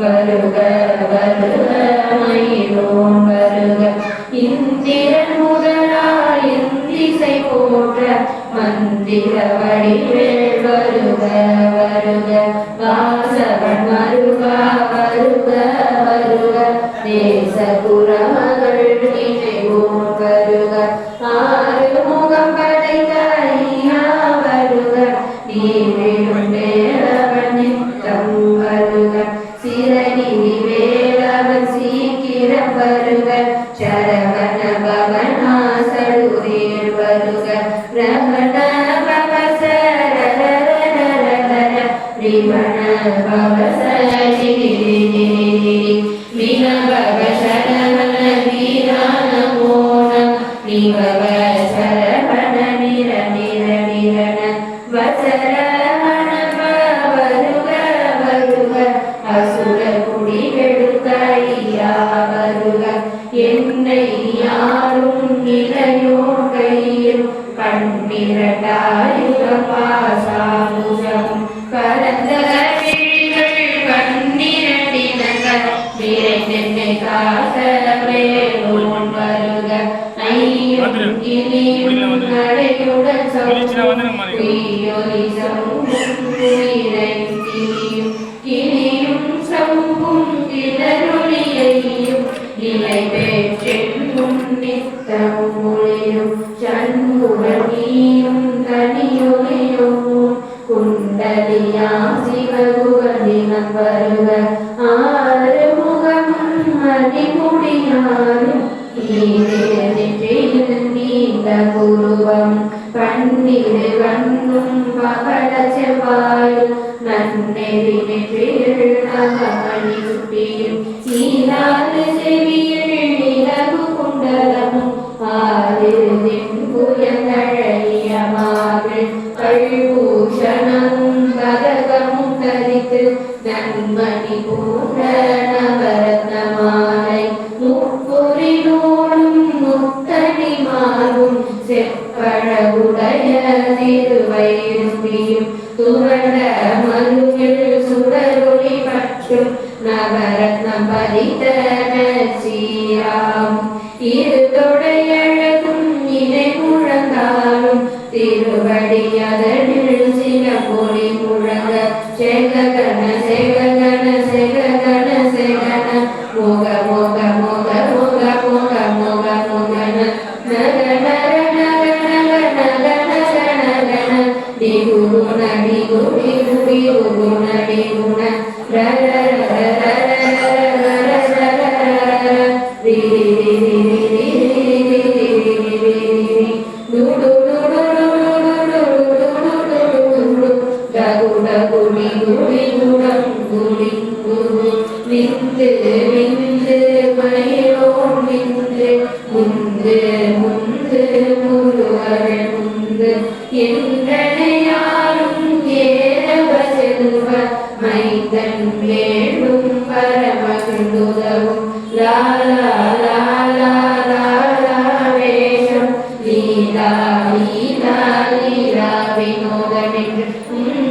வருக வருக வருக மயிலோன் வருக இந்திரன் முதலாய் இந்திசை போன்ற மந்திர வடிவேல் வருக வருக வாசவன் மருகா வருக வருக தேச புறமகள் நினைவோம் வருக சரவண பவனாசருதீர் வருக ரமண பவசரரண ரிமண பவசரி மீன பவ சரவண மீனான மோனம் நிபவ சரவண நிர நிர நிரண வசர அசுர குடிகளும் పిలిచిన వందనం మనకి കുണ്ടലിയാ ശിവകുവലിനം വരുക. നന്മണി പൂർണവരത്നമാലൈ ചില പൊടി മുഴങ്ങ శేఖరణ శేఖరణ శేఖరణ శేఖరణ మోగ మోగ మోగ మోగ మోగ మోగ మోగన నగ నర నగ నగ నగ నగ నగన డి గురు నడి గురి గురి గురు నడి గుణ రర రర రర రర రర రర రర விந்து விந்து மயிலோன் விந்து முந்து முந்து முருகர் முந்து. என்றனையாரும் ஏறவ செல்வ மைந்தன் வேணும் பரமகிழ்ந்துதவும் லாலா லாலா லாலா வேஷம். லீலா லீலா லீலா வினோதம் என்று உம்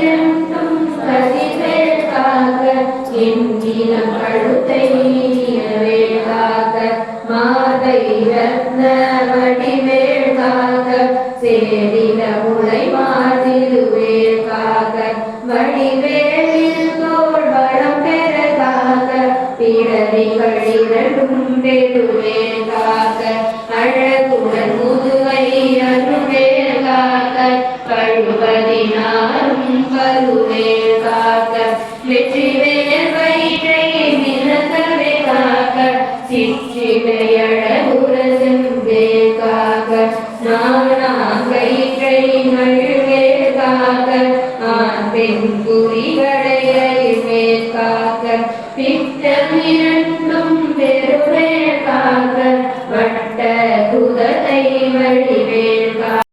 காக்க கதிவேல் காக்க எண்ணிலம் கழுத்தை வேல் காக்க மாதை ரத்ன வடிவேல் காக்க சேரில மாதிருவேல் காக்க வடிவேலில் தோல் வளம் பெற காக்க இரண்டும் காக்க வெற்றிவேல் வயிற்றை நிலத்தவே காக்க சிற்றிலையழகுர செம்பே காக்க நானா கயிற்றை நழுவே காக்க ஆ பெண் குறி